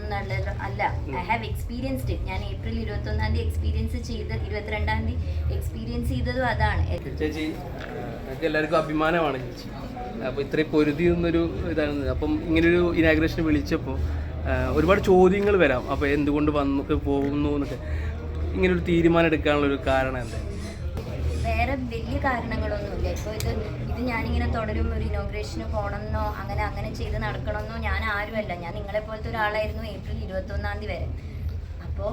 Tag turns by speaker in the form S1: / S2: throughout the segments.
S1: എന്നുള്ളത് അല്ല. I have experienced ഞാൻ ഏപ്രിൽ ഇരുപത്തി ഒന്നാം തീയതി എക്സ്പീരിയൻസ് ചെയ്ത് ഇരുപത്തിരണ്ടാം തീയതി എക്സ്പീരിയൻസ് ചെയ്തതും അതാണ്.
S2: ചേച്ചി എല്ലാവർക്കും അഭിമാനമാണ് ചേച്ചി. അപ്പോൾ ഇത്രയും പൊരുതി എന്നൊരു ഇതാണ് അപ്പം ഇങ്ങനൊരു ഇനാഗ്രേഷൻ വിളിച്ചപ്പോൾ ഒരുപാട് ചോദ്യങ്ങൾ വരാം. അപ്പോൾ എന്തുകൊണ്ട് വന്നു പോകുന്നു എന്നൊക്കെ. ഇങ്ങനൊരു തീരുമാനം എടുക്കാനുള്ള ഒരു കാരണം എന്താ
S1: വേറെ വലിയ കാരണങ്ങളൊന്നുമില്ല. ഇപ്പോൾ ഇത് ഇത് ഞാനിങ്ങനെ തുടരും ഒരു ഇനോഗ്രേഷന് പോകണമെന്നോ അങ്ങനെ അങ്ങനെ ചെയ്ത് നടക്കണമെന്നോ ഞാൻ ആരുമല്ല. ഞാൻ നിങ്ങളെ പോലത്തെ ഒരാളായിരുന്നു ഏപ്രിൽ ഇരുപത്തൊന്നാം തീയതി വരെ. അപ്പോൾ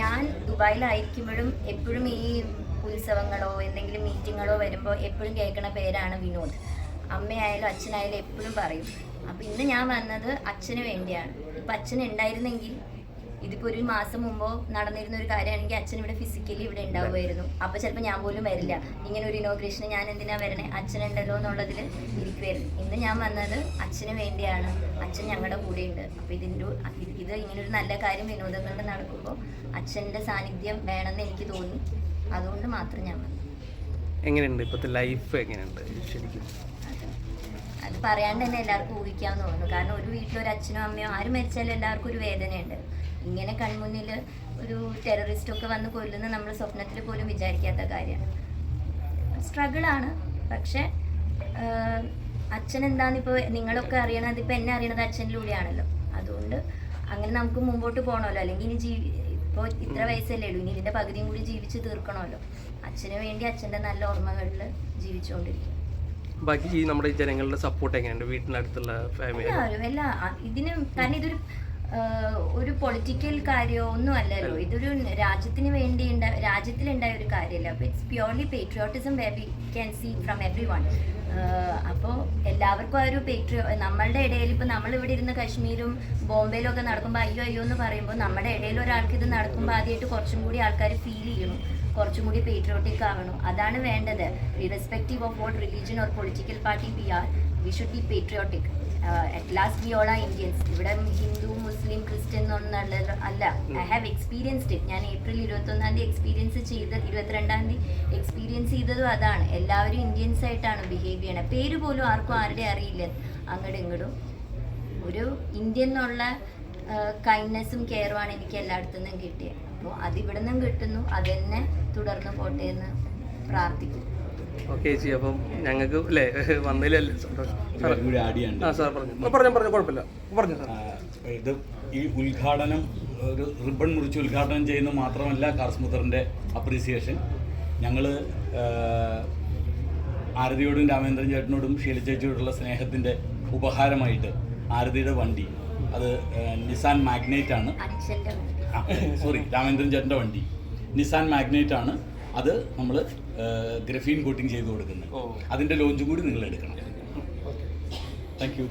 S1: ഞാൻ ദുബായിലായിരിക്കുമ്പോഴും എപ്പോഴും ഈ ഉത്സവങ്ങളോ എന്തെങ്കിലും മീറ്റിങ്ങുകളോ വരുമ്പോൾ എപ്പോഴും കേൾക്കുന്ന പേരാണ് വിനോദ്. അമ്മയായാലും അച്ഛനായാലും എപ്പോഴും പറയും. അപ്പം ഇന്ന് ഞാൻ വന്നത് അച്ഛന് വേണ്ടിയാണ്. ഇപ്പം അച്ഛൻ ഉണ്ടായിരുന്നെങ്കിൽ ഇതിപ്പോ ഒരു മാസം മുമ്പോ നടന്നിരുന്ന ഒരു കാര്യമാണെങ്കിൽ അച്ഛൻ ഇവിടെ ഫിസിക്കലി ഇവിടെ ഉണ്ടാവുമായിരുന്നു. അപ്പൊ ചിലപ്പോൾ ഞാൻ പോലും വരില്ല. ഇങ്ങനെ ഒരു ഇനോഗ്രേഷന് ഞാൻ എന്തിനാ വരണേ? അച്ഛൻ ഉണ്ടല്ലോ എന്നുള്ളതിൽ ഇരിക്കുവായിരുന്നു. ഇന്ന് ഞാൻ വന്നത് അച്ഛന് വേണ്ടിയാണ്. അച്ഛൻ ഞങ്ങളുടെ കൂടെ ഉണ്ട് അപ്പൊ ഇതിന്റെ ഇത് ഒരു നല്ല കാര്യം വിനോദങ്ങളുടെ നടക്കുമ്പോൾ അച്ഛന്റെ സാന്നിധ്യം വേണമെന്ന് എനിക്ക് തോന്നി. അതുകൊണ്ട് മാത്രം ഞാൻ വന്നു.
S2: എങ്ങനെയുണ്ട് ഇപ്പോഴത്തെ ലൈഫ് എങ്ങനെയുണ്ട്? ശരിക്കും.
S1: അത് അത് പറയാണ്ട് തന്നെ എല്ലാവർക്കും ഊഹിക്കാമെന്ന് തോന്നുന്നു കാരണം ഒരു വീട്ടിലൊരു അച്ഛനോ അമ്മയോ ആരും മരിച്ചാലും എല്ലാവർക്കും ഒരു വേദനയുണ്ട്. ഇങ്ങനെ കൺമുന്നിൽ ഒരു ടെററിസ്റ്റ് ഒക്കെ വന്ന് കൊല്ലുന്ന നമ്മൾ സ്വപ്നത്തിൽ പോലും വിചാരിക്കാത്ത കാര്യമാണ് സ്ട്രഗിളാണ് പക്ഷെ അച്ഛൻ എന്താണെന്നിപ്പോൾ ഇപ്പോൾ നിങ്ങളൊക്കെ അറിയണത് ഇപ്പം എന്നെ അറിയണത് അച്ഛനിലൂടെയാണല്ലോ. അതുകൊണ്ട് അങ്ങനെ നമുക്ക് മുമ്പോട്ട് പോകണമല്ലോ അല്ലെങ്കിൽ ഇനി ജീവി ഇപ്പോൾ ഇത്ര വയസ്സല്ലേ ഉള്ളൂ. ഇനി ഇതിന്റെ പകുതിയും കൂടി ജീവിച്ച് തീർക്കണമല്ലോ അച്ഛന് വേണ്ടി അച്ഛന്റെ നല്ല ഓർമ്മകളിൽ ജീവിച്ചുകൊണ്ടിരിക്കും.
S2: ബാക്കി നമ്മുടെ ജനങ്ങളുടെ സപ്പോർട്ട് എങ്ങനെയുണ്ട്? വീട്ടിനടുത്തുള്ള ഫാമിലി
S1: എല്ലാവരും എല്ലാ ഇതിന് കാരണം ഇതൊരു ഒരു പൊളിറ്റിക്കൽ കാര്യമോ ഒന്നും അല്ലല്ലോ. ഇതൊരു രാജ്യത്തിന് വേണ്ടി രാജ്യത്തിലുണ്ടായ ഒരു കാര്യമല്ല. അപ്പോൾ it's purely patriotism way we can see from everyone അപ്പോൾ എല്ലാവർക്കും ആ ഒരു പേട്രിയോ നമ്മളുടെ ഇടയിൽ ഇപ്പോൾ നമ്മളിവിടെ ഇരുന്ന് കശ്മീരും ബോംബെയിലും ഒക്കെ നടക്കുമ്പോൾ അയ്യോ അയ്യോ എന്ന് പറയുമ്പോൾ നമ്മുടെ ഇടയിൽ ഒരാൾക്ക് ഇത് നടക്കുമ്പോൾ ആദ്യമായിട്ട് കുറച്ചും കൂടി ആൾക്കാർ ഫീൽ ചെയ്യണം കുറച്ചും കൂടി പേട്രിയോട്ടിക് ആവണം. അതാണ് വേണ്ടത്. Irrespective of vote religion or political party we are we should be patriotic at last we all are Indians ഇവിടെ ഹിന്ദു മുസ്ലിം ക്രിസ്ത്യൻ എന്നുള്ളത് അല്ല. ഐ ഹാവ് എക്സ്പീരിയൻസ്ഡ് ഇറ്റ് ഞാൻ ഏപ്രിൽ ഇരുപത്തൊന്നാം തീയതി എക്സ്പീരിയൻസ് ചെയ്ത് ഇരുപത്തിരണ്ടാം തീയതി എക്സ്പീരിയൻസ് ചെയ്തതും അതാണ്. എല്ലാവരും ഇന്ത്യൻസ് ആയിട്ടാണ് ബിഹേവ് ചെയ്യണത് പേര് പോലും ആർക്കും ആരുടെ അറിയില്ല. അങ്ങോട്ടും ഇങ്ങോട്ടും ഒരു ഇന്ത്യൻ എന്നുള്ള കൈൻഡ്നെസ്സും കെയറുമാണ് എനിക്ക് എല്ലായിടത്തു നിന്നും കിട്ടിയത് അപ്പോൾ അതിവിടെ നിന്നും കിട്ടുന്നു. അത് തന്നെ തുടർന്ന് പോട്ടെ എന്ന് പ്രാർത്ഥിക്കും
S2: ഓക്കെ ചേച്ചി അപ്പം ഞങ്ങൾക്ക് അല്ലേ വന്നതിലല്ലേ സന്തോഷം. ആ സാർ പറഞ്ഞു. പറഞ്ഞു പറഞ്ഞു കുഴപ്പമില്ല. പറഞ്ഞു സാർ
S3: ഇത് ഈ ഉദ്ഘാടനം ഒരു റിബൺ മുറിച്ച് ഉദ്ഘാടനം ചെയ്യുന്നത് മാത്രമല്ല കാർസ്മുത്തറിന്റെ അപ്രീസിയേഷൻ. ഞങ്ങൾ ആരതിയോടും രാമേന്ദ്രൻ ചേട്ടനോടും ഷീല ചേച്ചിയോടുള്ള സ്നേഹത്തിന്റെ ഉപഹാരമായിട്ട് ആരതിയുടെ വണ്ടി അത് നിസാൻ മാഗ്നൈറ്റ് ആണ്. സോറി രാമേന്ദ്രൻ ചേട്ടന്റെ വണ്ടി. നിസാൻ മാഗ്നൈറ്റ് ആണ്. അത് നമ്മൾ ഗ്രഫീൻ കോട്ടിങ് ചെയ്ത് കൊടുക്കുന്നത്. അതിന്റെ ലോഞ്ചും കൂടി നിങ്ങൾ എടുക്കണം
S2: താങ്ക് യു